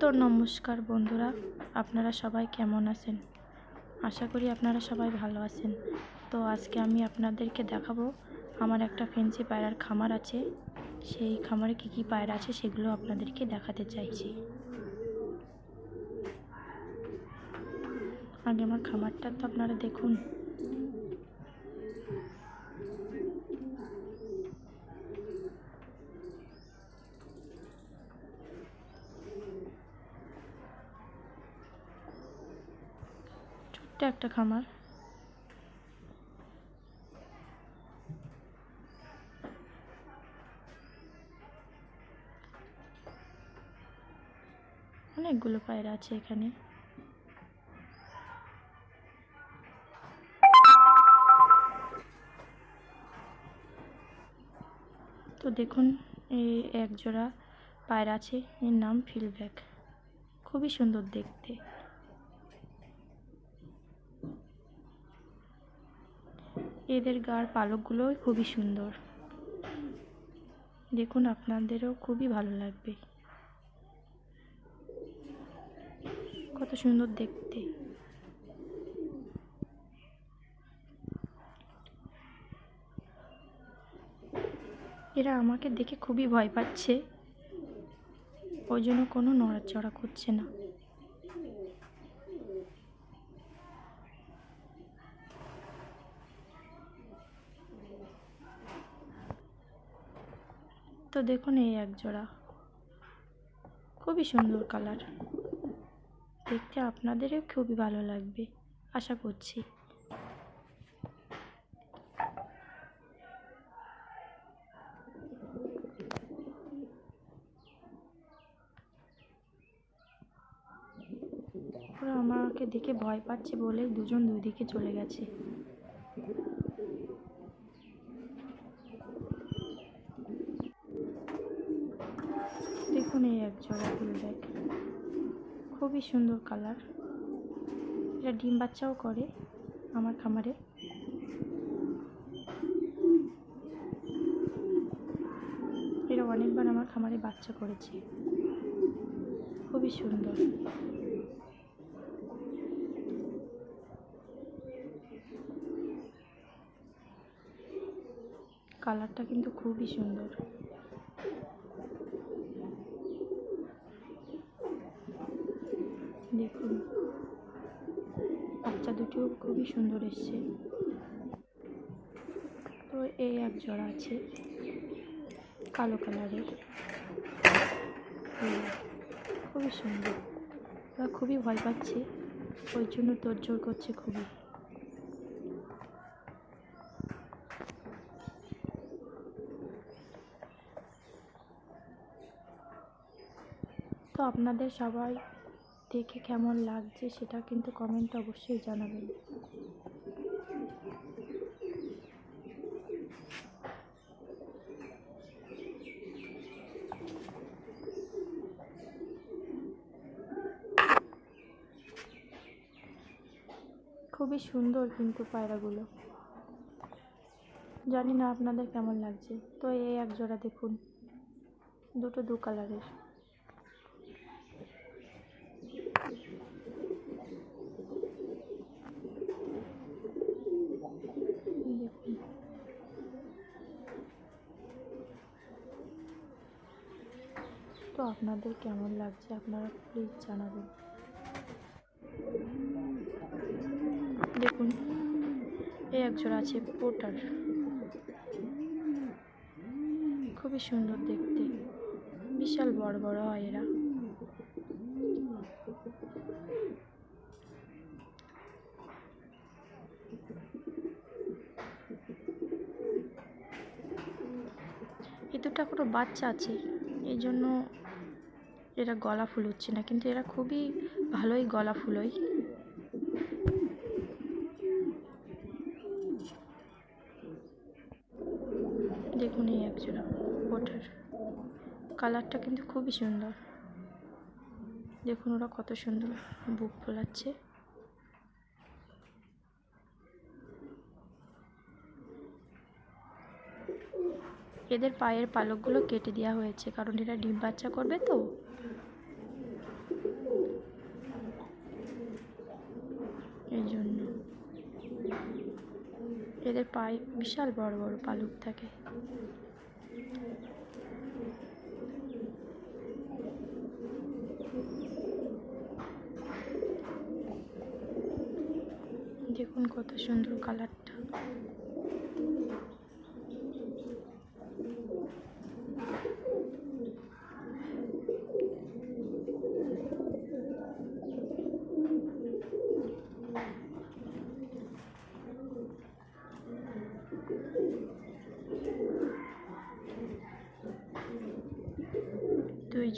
তো নমস্কার বন্ধুরা, আপনারা সবাই কেমন আছেন? আশা করি আপনারা সবাই ভালো আছেন। তো আজকে আমি আপনাদেরকে দেখাবো, আমার একটা ফেন্সি পায়রার খামার আছে। সেই খামারে কী কী পায়রা আছে সেগুলো আপনাদেরকে দেখাতে চাইছি। আগে আমার খামারটা তো আপনারা দেখুন। একটা খামার। অনেকগুলো পায়রা আছে এখানে। তো দেখুন, এই এক জোড়া পায়রা আছে, এর নাম ফিলব্যাক। খুবই সুন্দর দেখতে। এদের গার পালকগুলোও খুবই সুন্দর। দেখুন, আপনাদেরও খুবই ভালো লাগবে। কত সুন্দর দেখতে। এরা আমাকে দেখে খুবই ভয় পাচ্ছে। ওই জন্য কোনো নড়াচড়া করছে না। দেখুন এই এক জোড়া খুবই সুন্দর কালার। দেখতে আপনাদেরও খুবই ভালো লাগবে, আশা করছি। ওরা আমাকে দেখে ভয় পাচ্ছে বলে দুজন দুই দিকে চলে গেছে। এক জোড়া ফুলব্যাগ খুবই সুন্দর কালার। এটা ডিম বাচ্চাও করে আমার খামারে। এরা অনেকবার আমার খামারে বাচ্চা করেছে। খুবই সুন্দর। কালারটা কিন্তু খুবই সুন্দর। দেখুন বাচ্চা দুটিও খুবই সুন্দর এসছে। তো এই এক জোড়া আছে, কালো কালারের। খুবই সুন্দর। ওরা খুবই ভয় পাচ্ছে, ওই জন্য তোড়জোড় করছে খুবই। তো আপনাদের সবাই দেখে কেমন লাগছে সেটা কিন্তু কমেন্টে অবশ্যই জানাবেন। খুবই সুন্দর কিন্তু পায়রাগুলো। জানি না আপনাদের কেমন লাগছে। তো এই এক জোড়া দেখুন। দুটো দু কালারের দেখুন তো আপনাদের কেমন লাগছে? আপনারা প্লিজ জানাবেন। দেখুন, এই একজোড়া আছে পোটার। খুবই সুন্দর দেখতে। বিশাল বড় বড় হয় এরা। এখনও বাচ্চা আছে এই জন্য এরা গলা ফুল হচ্ছে না, কিন্তু এরা খুবই ভালোই গলা ফুলোয়। দেখুন এই একজোড়া ওটার কালারটা কিন্তু খুবই সুন্দর। দেখুন ওরা কত সুন্দর বুক ফোলাচ্ছে। এদের পায়ের পালকগুলো কেটে দেওয়া হয়েছে, কারণ এরা ডিম বাচ্চা করবে তো। এই জন্য। এদের পায়ে বিশাল বড় বড় পালক থাকে। দেখুন কত সুন্দর কালারটা।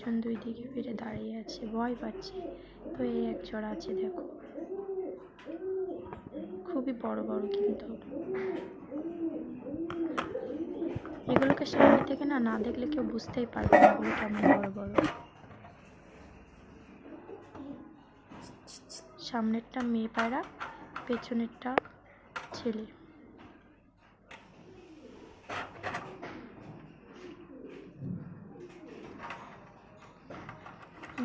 দুইজন দুই দিকে ফিরে দাঁড়িয়ে আছে, ভয় পাচ্ছে। তো এই এক জোড়া আছে, দেখো। খুবই বড় বড় কিন্তু। এগুলোকে সামনে থেকে না না দেখলে কেউ বুঝতেই পারবে না এগুলো কেমন বড় বড়। সামনেরটা মেয়ে পায়রা, পেছনেরটা ছেলে।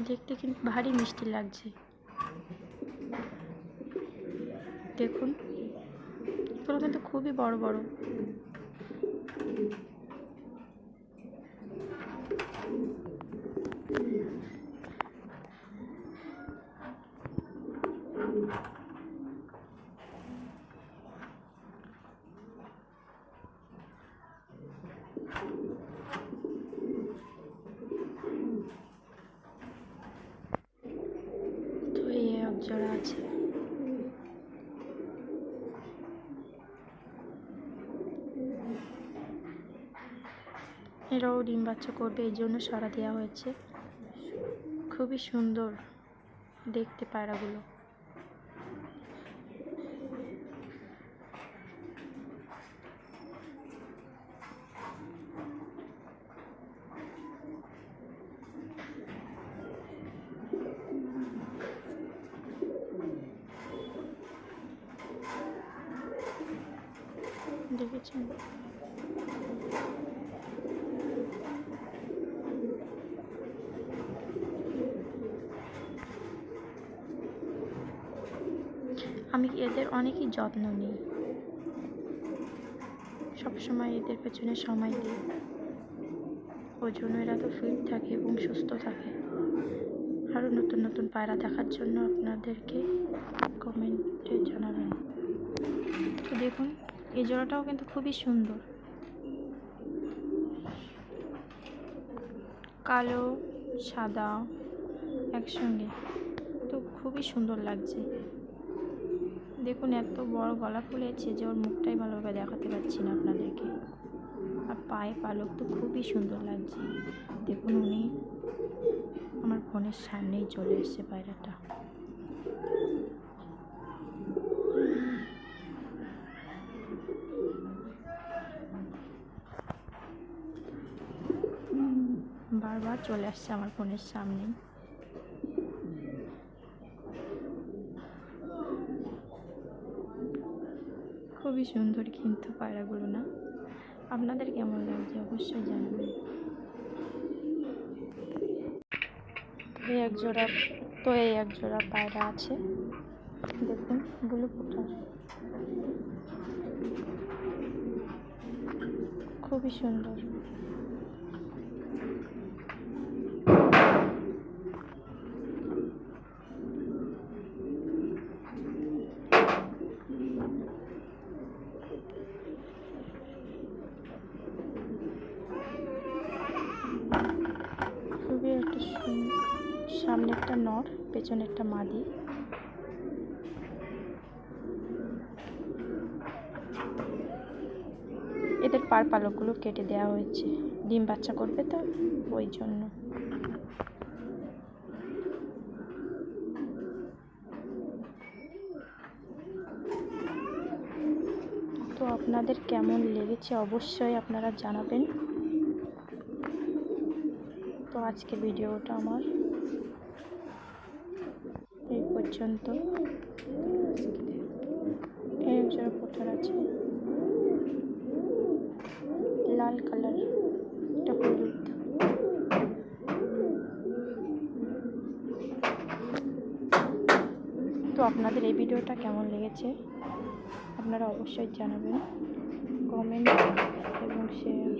দেখতে কিন্তু ভারী মিষ্টি লাগছে। দেখুন এগুলো কিন্তু খুবই বড় বড়। তো এই এক জোড়া আছে এরাও ডিম বাচ্চা করবে এই জন্য সারা দেওয়া হয়েছে। খুবই সুন্দর দেখতে পায়রাগুলো। দেখেছেন? আমি এদের অনেকই যত্ন নিই? সবসময় এদের পেছনে সময় দিই। ওই জন্য এরা তো ফিট থাকে এবং সুস্থ থাকে। আরও নতুন নতুন পায়রা দেখার জন্য আপনাদেরকে কমেন্টে জানাবেন। তো দেখুন, এই জোড়াটাও কিন্তু খুবই সুন্দর। কালো, সাদা একসঙ্গে। তো খুবই সুন্দর লাগছে। দেখুন, এত বড় গলা ফুলেছে যে ওর মুখটাই ভালোভাবে দেখাতে পারছি না আপনাদেরকে। আর পায়ে পালক তো খুবই সুন্দর লাগছে। দেখুন উনি আমার ফোনের সামনেই চলে এসছে পায়রাটা। বারবার চলে আসছে আমার ফোনের সামনেই। খুবই সুন্দর কিন্তু পায়রাগুলো না? আপনাদের কেমন লাগছে অবশ্যই জানাবেন। এই এক জোড়া তো এই এক জোড়া পায়রা আছে। দেখুন, ব্লু পোটার খুবই সুন্দর খুবই একটা সুন- সামনে একটা নর পেছনে একটা মাদি। এদের পার পালকগুলো কেটে দেওয়া হয়েছে। ডিম বাচ্চা করবে তো, ওই জন্য। তো আপনাদের কেমন লেগেছে অবশ্যই আপনারা জানাবেন। তো আজকে ভিডিওটা আমার। পর্যন্ত। একজোড়া পোটার আছে। লাল কালার এটা হলুদ। তো আপনাদের এই ভিডিওটা কেমন লেগেছে? আপনারা অবশ্যই জানাবেন। কমেন্ট এবং শেয়ার